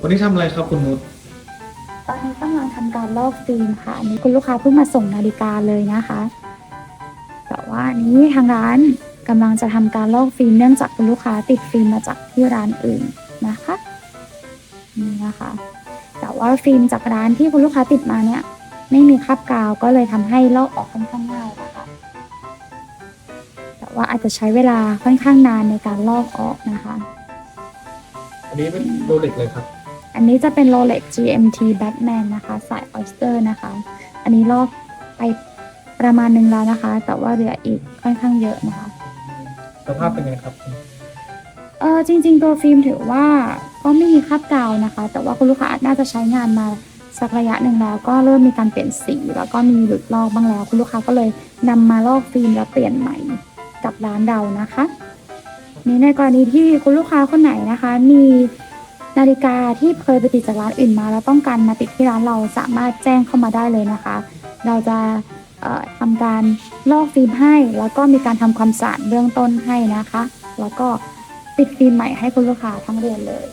วันนี้ทำอะไรครับคุณนุชตอนนี้กำลังทำการลอกฟิล์มค่ะ อันนี้คุณลูกค้าเพิ่งมาส่งนาฬิกาเลยนะคะ แต่ว่าอันนี้ทางร้านกำลังจะทำการลอกฟิล์มเนื่องจากคุณลูกค้าติดฟิล์มมาจากที่ร้านอื่นนะคะนี่นะคะ แต่ว่าฟิล์มจากร้านที่คุณลูกค้าติดมาเนี่ย ไม่มีคราบกาวก็เลยทำให้ลอกออกค่อนข้างง่ายนะคะ แต่ว่าอาจจะใช้เวลาค่อนข้างนานในการลอกออกนะคะ อันนี้เป็นโรเล็กเลยครับ อันนี้จะเป็น Rolex GMT Batman นะคะ สาย Oyster นะคะ อันนี้ลอกไปประมาณหนึ่งแล้วนะคะ แต่ว่าเหลืออีกค่อนข้างเยอะนะคะ สภาพเป็นไงครับ เออจริง ๆ ตัวฟิล์มถือว่าก็ไม่มีคราบกาวนะคะ แต่ว่าคุณลูกค้าน่าจะใช้งานมาสักระยะหนึ่งแล้วก็เริ่มมีการเปลี่ยนสี แล้วก็มีหลุดลอกบ้างแล้ว คุณลูกค้าก็เลยนำมาลอกฟิล์มแล้วเปลี่ยนใหม่กับร้านเรานะคะ นี่ในกรณีที่คุณลูกค้าคนไหนนะคะ มี นาฬิกาที่เคยไปติดจากร้านอื่นมา แล้วต้องการมาติดที่ร้านเราสามารถแจ้งเข้ามาได้เลยนะคะ เราจะทำการลอกฟิล์มให้ แล้วก็มีการทำความสะอาดเบื้องต้นให้นะคะ แล้วก็ติดฟิล์มใหม่ให้คุณลูกค้าทั้งเรือนเลย